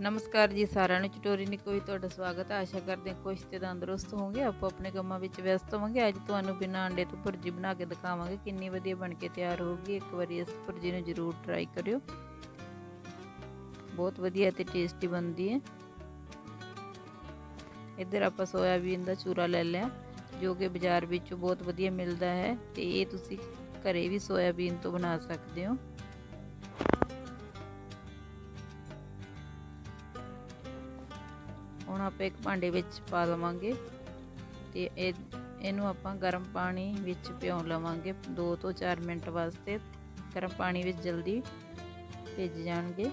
ਨਮਸਕਾਰ ਜੀ ਸਾਰਿਆਂ ਨੂੰ ਚਟੋਰੀ ਨਿੱਕੋ ਵਿੱਚ ਤੁਹਾਡਾ ਸਵਾਗਤ ਹੈ। ਆਸ਼ਾ ਕਰਦੇ ਹਾਂ ਖੁਸ਼ ਤੇ ਤੰਦਰੁਸਤ ਹੋਵੋਗੇ। ਆਪੋ ਆਪਣੇ ਕੰਮਾਂ ਵਿੱਚ ਵਿਅਸਤ ਹੋਵਾਂਗੇ। ਅੱਜ ਤੁਹਾਨੂੰ ਬਿਨਾਂ ਅੰਡੇ ਤੋਂ ਭੁਰਜੀ ਬਣਾ ਕੇ ਦਿਖਾਵਾਂਗੇ ਕਿੰਨੀ ਵਧੀਆ ਬਣ ਕੇ ਤਿਆਰ ਹੋਊਗੀ। ਇੱਕ ਵਾਰੀ ਇਸ ਭੁਰਜੀ ਨੂੰ ਜ਼ਰੂਰ ਟਰਾਈ ਕਰਿਓ। ਬਹੁਤ ਵਧੀਆ ਤੇ ਟੇਸਟੀ ਬਣਦੀ ਹੈ। ਇੱਧਰ ਆਪਾਂ ਸੋਇਆਬੀਨ ਦਾ ਚੂਰਾ ਲੈ ਲਿਆ, ਜੋ ਕਿ ਬਾਜ਼ਾਰ ਵਿੱਚੋਂ ਬਹੁਤ ਵਧੀਆ ਮਿਲਦਾ ਹੈ ਤੇ ਇਹ ਤੁਸੀਂ ਘਰੇ ਵੀ ਸੋਇਆਬੀਨ ਤੋਂ ਬਣਾ ਸਕਦੇ ਹੋ। ਹੁਣ ਆਪਾਂ ਇੱਕ ਭਾਂਡੇ ਵਿੱਚ ਪਾ ਲਵਾਂਗੇ ਤੇ ਇਹ, ਇਹਨੂੰ ਆਪਾਂ ਗਰਮ ਪਾਣੀ ਵਿੱਚ ਭਿਉਂ ਲਵਾਂਗੇ 2 ਤੋਂ 4 ਮਿੰਟ ਵਾਸਤੇ। ਗਰਮ ਪਾਣੀ ਵਿੱਚ ਜਲਦੀ ਭਿੱਜ ਜਾਣਗੇ।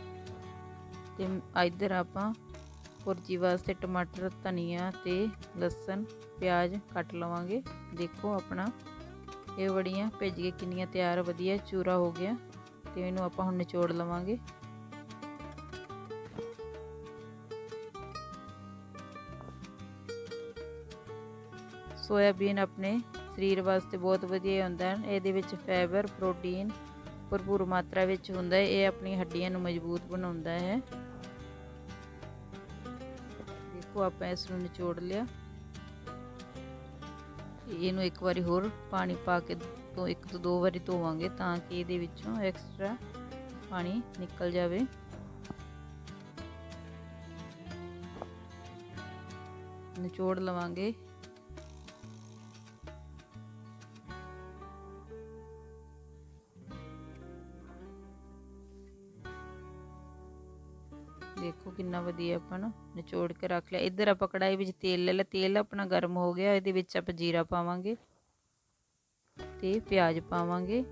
ਤੇ ਇੱਧਰ ਆਪਾਂ ਪੁਰਜੀ ਵਾਸਤੇ ਟਮਾਟਰ, ਧਨੀਆ ਤੇ ਲਸਣ, ਪਿਆਜ਼ ਕੱਟ ਲਵਾਂਗੇ। ਦੇਖੋ ਆਪਣਾ ਇਹ ਬੜੀਆਂ ਭਿੱਜ ਕੇ ਕਿੰਨੀਆਂ ਤਿਆਰ, ਵਧੀਆ ਚੂਰਾ ਹੋ ਗਿਆ। ਤੇ ਇਹਨੂੰ ਆਪਾਂ ਹੁਣ ਨਿਚੋੜ ਲਵਾਂਗੇ। ਸੋਇਆਬੀਨ ਆਪਣੇ ਸਰੀਰ ਵਾਸਤੇ ਬਹੁਤ ਵਧੀਆ ਹੁੰਦਾ ਹੈ। ਇਹਦੇ ਵਿੱਚ ਫਾਈਬਰ ਪ੍ਰੋਟੀਨ ਭਰਪੂਰ ਮਾਤਰਾ ਵਿੱਚ ਹੁੰਦਾ ਹੈ। ਇਹ ਆਪਣੀ ਹੱਡੀਆਂ ਨੂੰ ਮਜ਼ਬੂਤ ਬਣਾਉਂਦਾ ਹੈ। ਦੇਖੋ ਆਪਾਂ ਇਸ ਨੂੰ ਨਿਚੋੜ ਲਿਆ। ਇਹਨੂੰ ਇੱਕ ਵਾਰੀ ਹੋਰ ਪਾਣੀ ਪਾ ਕੇ ਤੋਂ ਇੱਕ ਤੋਂ ਦੋ ਵਾਰੀ ਧੋਵਾਂਗੇ ਤਾਂ ਕਿ ਇਹਦੇ ਵਿੱਚੋਂ ਐਕਸਟਰਾ ਪਾਣੀ ਨਿਕਲ ਜਾਵੇ। ਨਿਚੋੜ ਲਵਾਂਗੇ। ਦੇਖੋ ਕਿੰਨਾ ਵਧੀਆ ਆਪਾਂ ਨੂੰ ਨਿਚੋੜ ਕੇ ਰੱਖ ਲਿਆ। ਇੱਧਰ ਆਪਾਂ ਕੜਾਈ ਵਿੱਚ ਤੇਲ ਲੈ ਲਿਆ। ਤੇਲ ਆਪਣਾ ਗਰਮ ਹੋ ਗਿਆ। ਇਹਦੇ ਵਿੱਚ ਆਪਾਂ ਜੀਰਾ ਪਾਵਾਂਗੇ ਤੇ ਪਿਆਜ਼ ਪਾਵਾਂਗੇ।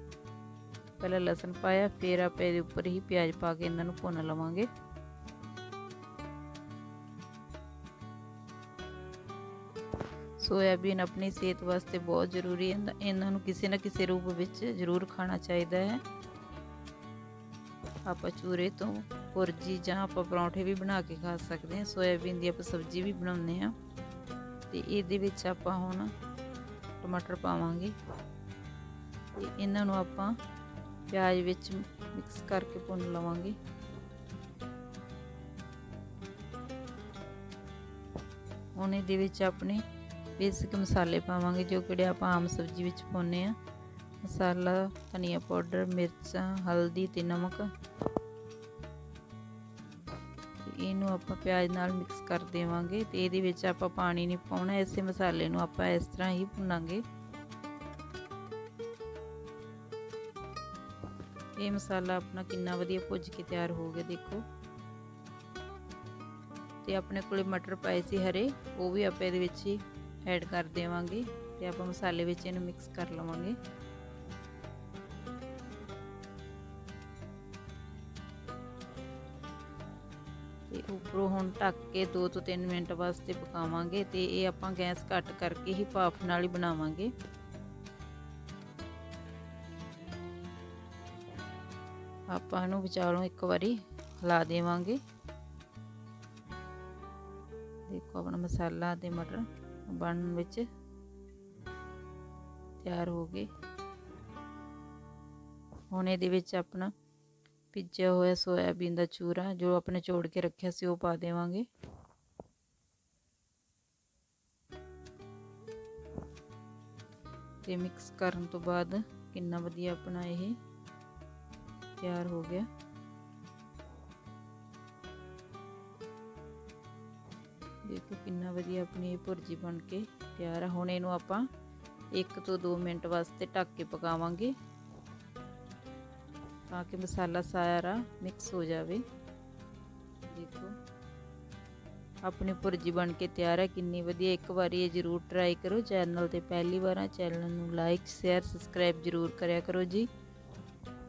ਪਹਿਲਾਂ ਲਸਣ ਪਾਇਆ, ਫਿਰ ਆਪਾਂ ਇਹਦੇ ਉੱਪਰ ਹੀ ਪਿਆਜ਼ ਪਾ ਕੇ ਇਹਨਾਂ ਨੂੰ ਭੁੰਨ ਲਵਾਂਗੇ। ਸੋਇਆਬੀਨ ਆਪਣੀ ਸਿਹਤ ਵਾਸਤੇ ਬਹੁਤ ਜ਼ਰੂਰੀ ਹੈ। ਇਹਨਾਂ ਨੂੰ ਕਿਸੇ ਨਾ ਕਿਸੇ ਰੂਪ ਵਿੱਚ ਜ਼ਰੂਰ ਖਾਣਾ ਚਾਹੀਦਾ ਹੈ। ਆਪਾਂ ਚੂਰੇ ਤੋਂ ਪੁਰਜੀ ਜਾਂ ਆਪਾਂ ਪਰੌਂਠੇ ਵੀ ਬਣਾ ਕੇ ਖਾ ਸਕਦੇ ਹਾਂ, ਸੋਇਆਬੀਨ ਦੀ ਆਪਾਂ ਸਬਜ਼ੀ ਵੀ ਬਣਾਉਂਦੇ ਆ ਤੇ ਇਹਦੇ ਵਿੱਚ ਆਪਾਂ ਹੁਣ ਟਮਾਟਰ ਪਾਵਾਂਗੇ। ਤੇ ਇਹਨਾਂ ਨੂੰ ਆਪਾਂ ਪਿਆਜ਼ ਵਿੱਚ ਮਿਕਸ ਕਰਕੇ ਭੁੰਨ ਲਵਾਂਗੇ। ਹੁਣ ਇਹਦੇ ਵਿੱਚ ਆਪਣੇ ਬੇਸਿਕ ਮਸਾਲੇ ਪਾਵਾਂਗੇ, ਜੋ ਕਿਹੜੇ ਆਪਾਂ ਆਮ ਸਬਜ਼ੀ ਵਿੱਚ ਪਾਉਂਦੇ ਆ ਮਸਾਲਾ, ਧਨੀਆ ਪਾਊਡਰ, ਮਿਰਚਾਂ, ਹਲਦੀ ਤੇ ਨਮਕ। ਇਹਨੂੰ ਆਪਾਂ ਪਿਆਜ਼ ਨਾਲ ਮਿਕਸ ਕਰ ਦੇਵਾਂਗੇ ਤੇ ਇਹਦੇ ਵਿੱਚ ਆਪਾਂ ਪਾਣੀ ਨਹੀਂ ਪਾਉਣਾ, ਇਸੇ ਮਸਾਲੇ ਨੂੰ ਆਪਾਂ ਇਸ ਤਰ੍ਹਾਂ ਹੀ ਭੁੰਨਾਂਗੇ। ਇਹ ਮਸਾਲਾ ਆਪਣਾ ਕਿੰਨਾ ਵਧੀਆ ਭੁੱਜ ਕੇ ਤਿਆਰ ਹੋ ਗਿਆ, ਦੇਖੋ। ਤੇ ਆਪਣੇ ਕੋਲੇ ਮਟਰ ਪਾਏ ਸੀ ਹਰੇ, ਉਹ ਵੀ ਆਪਾਂ ਇਹਦੇ ਵਿੱਚ ਹੀ ਐਡ ਕਰ ਦੇਵਾਂਗੇ ਤੇ ਆਪਾਂ ਮਸਾਲੇ ਵਿੱਚ ਇਹਨੂੰ ਮਿਕਸ ਕਰ ਲਵਾਂਗੇ। ਤੇ ਉੱਪਰੋਂ ਹੁਣ ਢੱਕ ਕੇ 2 ਤੋਂ 3 ਮਿੰਟ ਵਾਸਤੇ ਪਕਾਵਾਂਗੇ ਤੇ ਇਹ ਆਪਾਂ ਗੈਸ ਘੱਟ ਕਰਕੇ ਹੀ ਭਾਫ ਨਾਲ ਹੀ ਬਣਾਵਾਂਗੇ। ਆਪਾਂ ਇਹਨੂੰ ਵਿਚਾਲੋਂ ਇੱਕ ਵਾਰੀ ਹਿਲਾ ਦੇਵਾਂਗੇ। ਦੇਖੋ ਆਪਣਾ ਮਸਾਲਾ ਤੇ ਮਟਰ ਬਣਨ ਵਿੱਚ ਤਿਆਰ ਹੋ ਗਏ। ਹੁਣ ਇਹਦੇ ਵਿੱਚ ਆਪਣਾ ਭਿੱਜਿਆ ਹੋਇਆ ਸੋਇਆਬੀਨ ਦਾ ਚੂਰਾ, ਜੋ ਆਪਣੇ ਚੋੜ ਕੇ ਰੱਖਿਆ ਸੀ, ਉਹ ਪਾ ਦੇਵਾਂਗੇ। ਤੇ ਮਿਕਸ ਕਰਨ ਤੋਂ ਬਾਅਦ ਕਿੰਨਾ ਵਧੀਆ ਆਪਣਾ ਇਹ ਤਿਆਰ ਹੋ ਗਿਆ। ਦੇਖੋ ਕਿੰਨਾ ਵਧੀਆ ਆਪਣੀ ਇਹ ਭੁਰਜੀ ਬਣ ਕੇ ਤਿਆਰ ਆ। ਹੁਣ ਇਹਨੂੰ ਆਪਾਂ 1 ਤੋਂ 2 ਮਿੰਟ ਵਾਸਤੇ ਢੱਕ ਕੇ ਪਕਾਵਾਂਗੇ। ਤਾਂ ਕਿ ਮਸਾਲਾ ਸਾਰਾ ਮਿਕਸ ਹੋ ਜਾਵੇ। ਦੇਖੋ। ਆਪਣੀ ਭੁਰਜੀ ਬਣ ਕੇ ਤਿਆਰ ਹੈ। ਕਿੰਨੀ ਵਧੀਆ। ਇੱਕ ਵਾਰੀ ਇਹ ਜ਼ਰੂਰ ਟਰਾਈ ਕਰੋ। ਚੈਨਲ ਤੇ ਪਹਿਲੀ ਵਾਰ ਆ ਚੈਨਲ ਨੂੰ ਲਾਈਕ ਸ਼ੇਅਰ ਸਬਸਕ੍ਰਾਈਬ ਜ਼ਰੂਰ ਕਰਿਆ ਕਰੋ ਜੀ।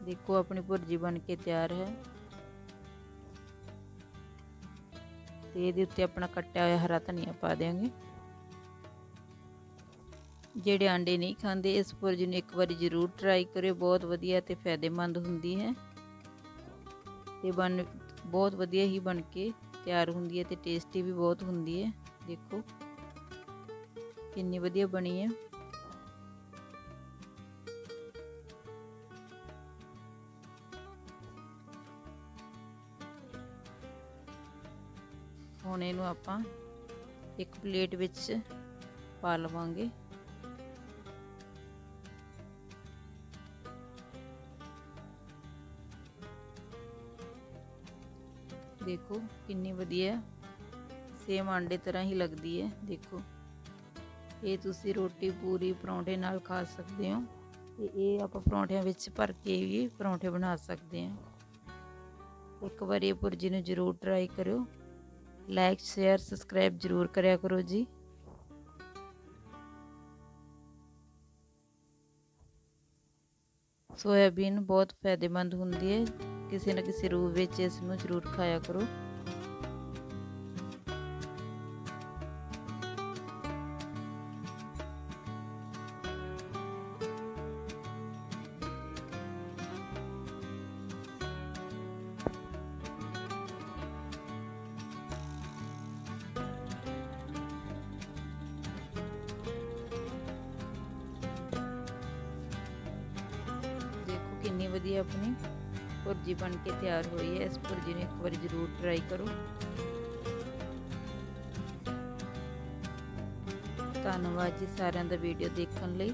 ਦੇਖੋ, ਆਪਣੀ ਭੁਰਜੀ ਬਣ ਕੇ ਤਿਆਰ ਹੈ। ਤੇ ਇਹਦੇ ਉੱਤੇ ਆਪਣਾ ਕੱਟਿਆ ਹੋਇਆ ਹਰਾ ਧਨੀਆ ਪਾ ਦੇਵਾਂਗੇ ਜਿਹੜੇ ਆਂਡੇ ਨਹੀਂ ਖਾਂਦੇ, ਇਸ ਭੁਰਜੀ ਨੂੰ ਇੱਕ ਵਾਰੀ ਜ਼ਰੂਰ ਟਰਾਈ ਕਰਿਓ, ਬਹੁਤ ਵਧੀਆ ਤੇ ਫਾਇਦੇਮੰਦ ਹੁੰਦੀ ਹੈ। ਤੇ ਬਣ, ਬਹੁਤ ਵਧੀਆ ਹੀ ਬਣ ਕੇ ਤਿਆਰ ਹੁੰਦੀ ਹੈ ਤੇ ਟੇਸਟੀ ਵੀ ਬਹੁਤ ਹੁੰਦੀ ਹੈ, ਦੇਖੋ। ਕਿੰਨੀ ਵਧੀਆ ਬਣੀ ਹੈ। ਹੁਣ ਇਹਨੂੰ ਆਪਾਂ ਇੱਕ ਪਲੇਟ ਵਿੱਚ ਪਾ ਲਵਾਂਗੇ। ਦੇਖੋ, ਕਿੰਨੀ ਵਧੀਆ ਸੇਮ ਆਂਡੇ ਤਰ੍ਹਾਂ ਹੀ ਲੱਗਦੀ ਹੈ, ਦੇਖੋ। ਇਹ ਤੁਸੀਂ ਰੋਟੀ ਪੂਰੀ ਪਰੌਂਠੇ ਨਾਲ ਖਾ ਸਕਦੇ ਹੋ ਤੇ ਇਹ ਆਪਾਂ ਪਰੌਂਠਿਆਂ ਵਿੱਚ ਭਰ ਕੇ ਵੀ ਪਰੌਂਠੇ ਬਣਾ ਸਕਦੇ ਹਾਂ। ਇੱਕ ਵਾਰੀ ਇਹ ਪੁਰਜੀ ਨੂੰ ਜ਼ਰੂਰ ਟਰਾਈ ਕਰਿਓ। ਲਾਈਕ ਸ਼ੇਅਰ ਸਬਸਕ੍ਰਾਈਬ ਜ਼ਰੂਰ ਕਰਿਆ ਕਰੋ ਜੀ। ਸੋਇਆਬੀਨ ਬਹੁਤ ਫਾਇਦੇਮੰਦ ਹੁੰਦੀ ਹੈ। ਕਿਸੇ ਨਾ ਕਿਸੇ ਰੂਪ ਵਿੱਚ ਇਸ ਨੂੰ ਜ਼ਰੂਰ ਖਾਇਆ ਕਰੋ। ਦੇਖੋ ਕਿੰਨੀ ਵਧੀਆ ਆਪਣੀ ਭੁਰਜੀ ਬਣ ਕੇ ਤਿਆਰ ਹੋਈ ਹੈ। ਇਸ ਭੁਰਜੀ ਨੂੰ ਇੱਕ ਵਾਰੀ ਜ਼ਰੂਰ ਟਰਾਈ ਕਰੋ। ਧੰਨਵਾਦ ਜੀ ਸਾਰਿਆਂ ਦਾ ਵੀਡੀਓ ਦੇਖਣ ਲਈ।